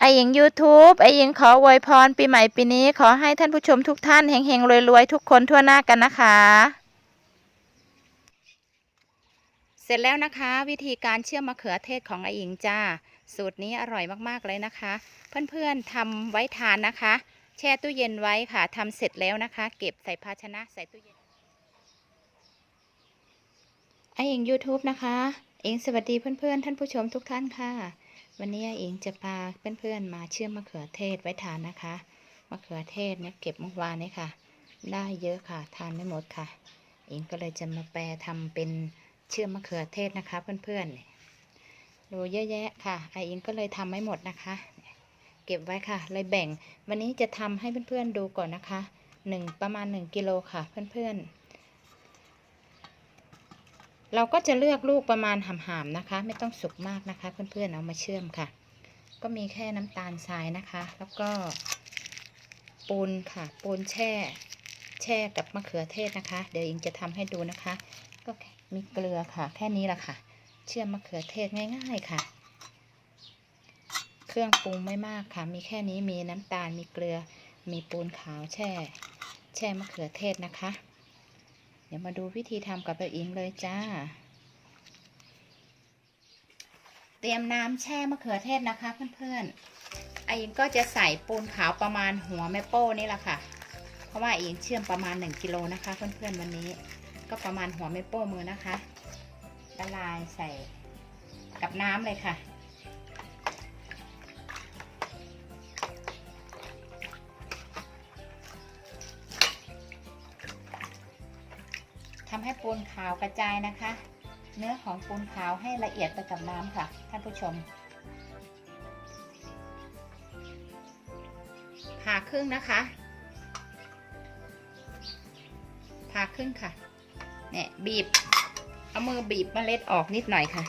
ไอหญิง YouTube ไอหญิงขออวยพรปีใหม่ปีนี้ขอให้ท่านผู้ชมทุกท่านเฮงๆรวยๆ ทุกคนทั่วหน้ากันนะคะ เสร็จแล้วนะคะ วิธีการเชื่อมมะเขือเทศของไอหญิงจ้า สูตรนี้อร่อยมากๆเลยนะคะ เพื่อนๆทำไว้ทานนะคะ แช่ตู้เย็นไว้ค่ะทำเสร็จแล้วนะคะ เก็บใส่ภาชนะใส่ตู้เย็นไอเอง YouTube นะคะ เองสวัสดีเพื่อนๆ ท่านผู้ชมทุกท่านค่ะ วันนี้เองจะพาเพื่อนๆมาเชื่อมมะเขือเทศไว้ทานนะคะ มะเขือเทศเนี่ยเก็บเมื่อวานนี้ค่ะ ได้เยอะค่ะ ทานไม่หมดค่ะ เองก็เลยจะมาแปลทำเป็นเชื่อมมะเขือเทศนะคะเพื่อนๆดูเยอะแยะค่ะไอเองก็เลยทำไม่หมดนะคะ เก็บไว้ค่ะ เลยแบ่ง วันนี้จะทำให้เพื่อนๆดูก่อนนะคะหนึ่งประมาณหนึ่งกิโลค่ะเพื่อนๆ เราก็จะเลือกลูกประมาณหำๆนะคะ ไม่ต้องสุกมากนะคะ เพื่อนๆเอามาเชื่อมค่ะ ก็มีแค่น้ำตาลทรายนะคะ แล้วก็ปูนค่ะ ปูนแช่ แช่กับมะเขือเทศนะคะ เดี๋ยวอิงจะทำให้ดูนะคะ ก็มีเกลือค่ะ แค่นี้ละค่ะ เชื่อมมะเขือเทศง่าย ๆค่ะ เครื่องปรุงไม่มากค่ะ มีแค่นี้มีน้ำตาลมีเกลือ มีปูนขาวแช่ แช่มะเขือเทศนะคะ ดี๋ยวมาดูวิธีทำกับเราอิงเลยจ้า เตรียมน้ำแช่มะเขือเทศนะคะเพื่อนๆไออิงก็จะใส่ปูนขาวประมาณหัวแม่โป้นี่แหละค่ะ เพราะว่าไอิงเชื่อมประมาณ 1กิโลนะคะเพื่อนๆวันนี้ ก็ประมาณหัวแม่โป้มือนะคะละลายใส่กับน้ำเลยค่ะ ทำให้ปูนขาวกระจายนะคะ เนื้อของปูนขาวให้ละเอียดไปกับน้ำค่ะ ท่านผู้ชม ผ่าครึ่งนะคะ ผ่าครึ่งค่ะเนี่ยบีบ เอามือบีบเมล็ดออกนิดหน่อยค่ะ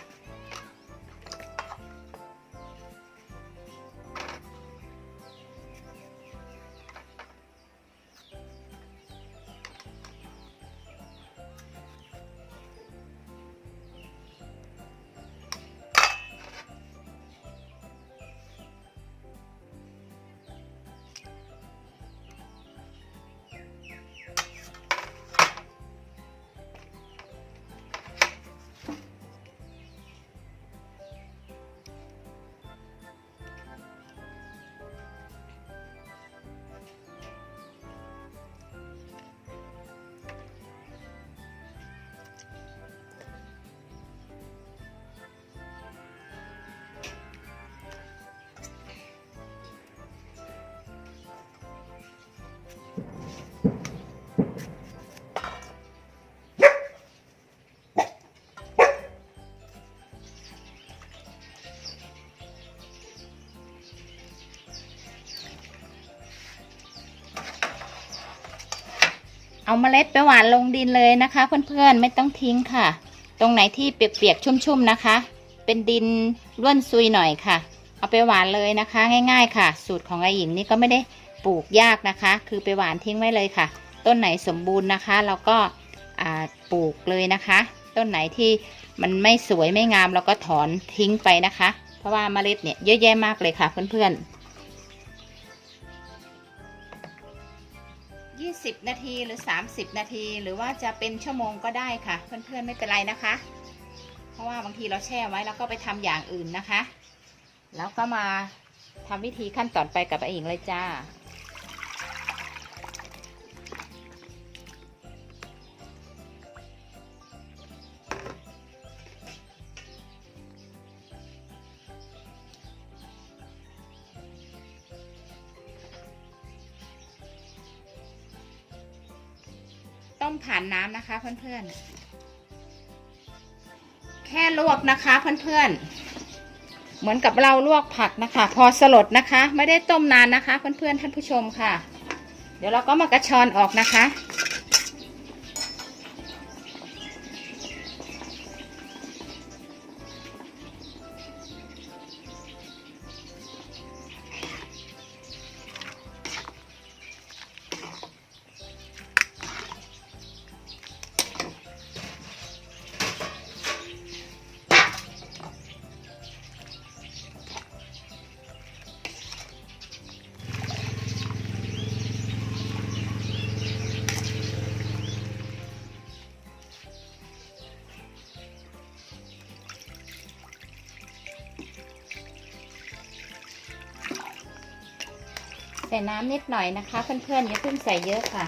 เอาเมล็ดไปหวานลงดินเลยนะคะ เพื่อนๆไม่ต้องทิ้งค่ะ ตรงไหนที่เปียกๆชุ่มๆนะคะ เป็นดินร่วนซุยหน่อยค่ะ เอาไปหวานเลยนะคะ ง่าย ๆ ค่ะ สูตรของไอหญิงนี่ก็ไม่ได้ปลูกยากนะคะ คือไปหวานทิ้งไว้เลยค่ะ ต้นไหนสมบูรณ์นะคะ เราก็ปลูกเลยนะคะ ต้นไหนที่มันไม่สวยไม่งามเราก็ถอนทิ้งไปนะคะ เพราะว่าเมล็ดเนี่ยเยอะแยะมากเลยค่ะเพื่อนๆ 20 นาทีหรือ 30 นาที หรือว่าจะเป็นชั่วโมงก็ได้ค่ะ เพื่อนๆไม่เป็นไรนะคะ เพราะว่าบางทีเราแช่ไว้แล้วก็ไปทำอย่างอื่นนะคะ แล้วก็มาทำวิธีขั้นตอนไปกับไออิงเลยจ้า ต้มผ่านน้ำนะคะ เพื่อนๆ แค่ลวกนะคะ เพื่อนๆ เหมือนกับเราลวกผักนะคะ พอสลดนะคะ ไม่ได้ต้มนานนะคะ เพื่อนๆท่านผู้ชมค่ะ เดี๋ยวเราก็มากระชอนออกนะคะ ใส่น้ำนิดหน่อยนะคะ เพื่อนๆอย่าเพิ่งใส่เยอะค่ะ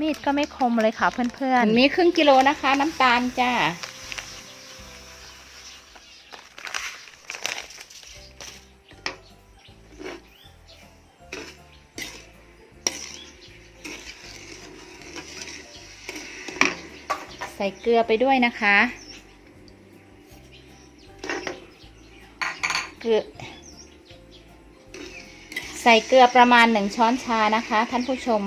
มีดก็ไม่คมเลยค่ะเพื่อนมีครึ่งกิโลนะคะ น้ำตาลจ้า ส่เกลือไปด้วยนะคะ เกลือ ใส่เกลือประมาณหนึ่งช้อนชานะคะ ท่านผู้ชม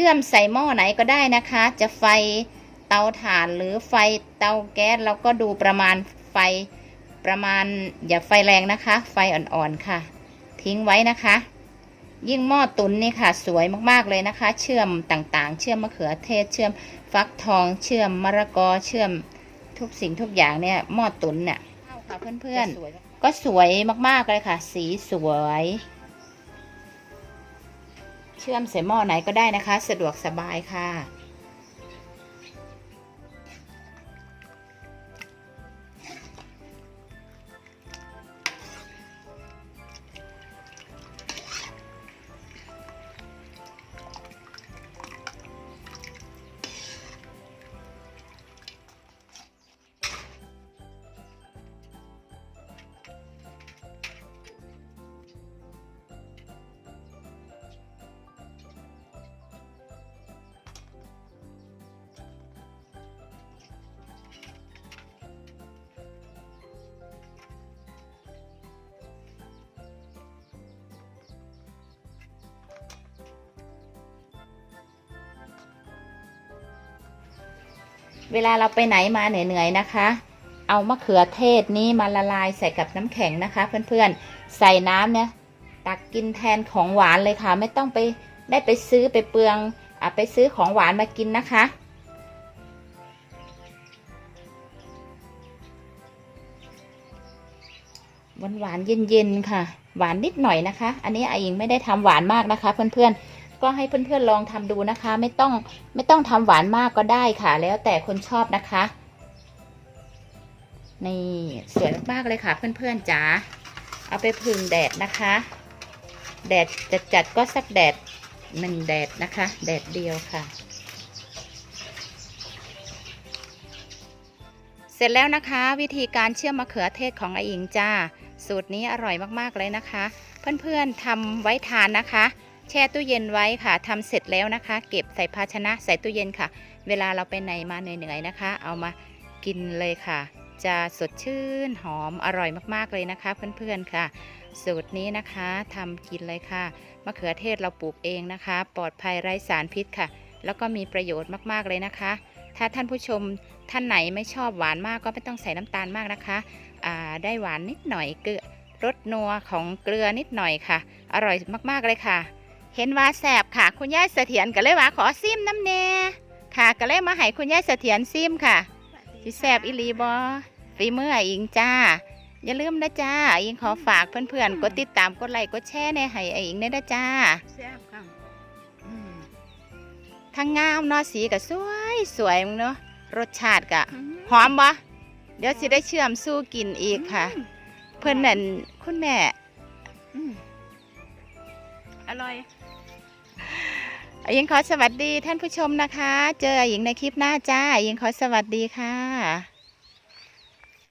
ชื่อมใส่หม้อไหนก็ได้นะคะ จะไฟเตาถ่านหรือไฟเตาแก๊สเราก็ดูประมาณไฟประมาณอย่าไฟแรงนะคะ ไฟอ่อนๆค่ะ ทิ้งไว้นะคะ ยิ่งหม้อตุนนี่ค่ะ สวยมากๆเลยนะคะ เชื่อมต่างๆ เชื่อมมะเขือเทศเชื่อมฟักทอง เชื่อมมะละกอเชื่อมทุกสิ่งทุกอย่างเนี่ยหม้อตุนเนี่ยค่ะเพื่อนๆก็สวยมากๆเลยค่ะ สีสวย เชื่อมใส่หม้อไหนก็ได้นะคะ สะดวกสบายค่ะ เวลาเราไปไหนมาเหนื่อยๆนะคะ เอามะเขือเทศนี้มาละลายใส่กับน้ำแข็งนะคะ เพื่อนๆ ใส่น้ำเนี่ยตักกินแทนของหวานเลยค่ะ ไม่ต้องไปได้ไปซื้อไปเปลืองอะไปซื้อของหวานมากินนะคะ หวานหวานๆเย็นๆค่ะ หวานนิดหน่อยนะคะ อันนี้ไออิงไม่ได้ทำหวานมากนะคะ เพื่อนๆ ก็ให้เพื่อนๆลองทำดูนะคะ ไม่ต้องไม่ต้องทำหวานมากก็ได้ค่ะ แล้วแต่คนชอบนะคะนี่สวยมากๆเลยค่ะ เพื่อนๆจ๋าเอาไปพึ่งแดดนะคะ แดดจัดๆก็สักแดดหนึ่งแดดนะคะ แดดเดียวค่ะ เสร็จแล้วนะคะ วิธีการเชื่อมมะเขือเทศของอาอิงจ้า สูตรนี้อร่อยมากๆเลยนะคะ เพื่อนๆทำไว้ทานนะคะ แช่ตู้เย็นไว้ค่ะทำเสร็จแล้วนะคะ เก็บใส่ภาชนะใส่ตู้เย็นค่ะ เวลาเราไปไหนมาเหนื่อยๆนะคะ เอามากินเลยค่ะ จะสดชื่นหอมอร่อยมากๆเลยนะคะ เพื่อนๆค่ะ สูตรนี้นะคะทำกินเลยค่ะมะเขือเทศเราปลูกเองนะคะ ปลอดภัยไร้สารพิษค่ะ แล้วก็มีประโยชน์มากๆเลยนะคะ ถ้าท่านผู้ชมท่านไหนไม่ชอบหวานมากก็ไม่ต้องใส่น้ำตาลมากนะคะอ่าได้หวานนิดหน่อยเกลือรสนัวของเกลือนิดหน่อยค่ะ อร่อยมากๆเลยค่ะ เห็นว่าแสบค่ะ คุณยายเสถียรก็เลยว่าขอซิมน้ำแน่ค่ะก็เลยมาให้คุณยายเสถียรซิมค่ะสิแสบอิลีบอฝีมืออิงจ้า อย่าลืมนะจ้าอิงขอฝากเพื่อนๆกดติดตามกดไลค์กดแชร์ในให้อิงด้วยนะจ้าๆแซ่บค่ะทั้งงามเนาะสีก็สวยสวยมึงเนาะรสชาติก็หอมบ่เดี๋ยวสิได้เชื่อมสู้กินอีกค่ะ เพื่อนนั่นคุณแม่อร่อย อิงขอสวัสดีท่านผู้ชมนะคะ เจออิงในคลิปหน้าจ้าอิงขอสวัสดีค่ะ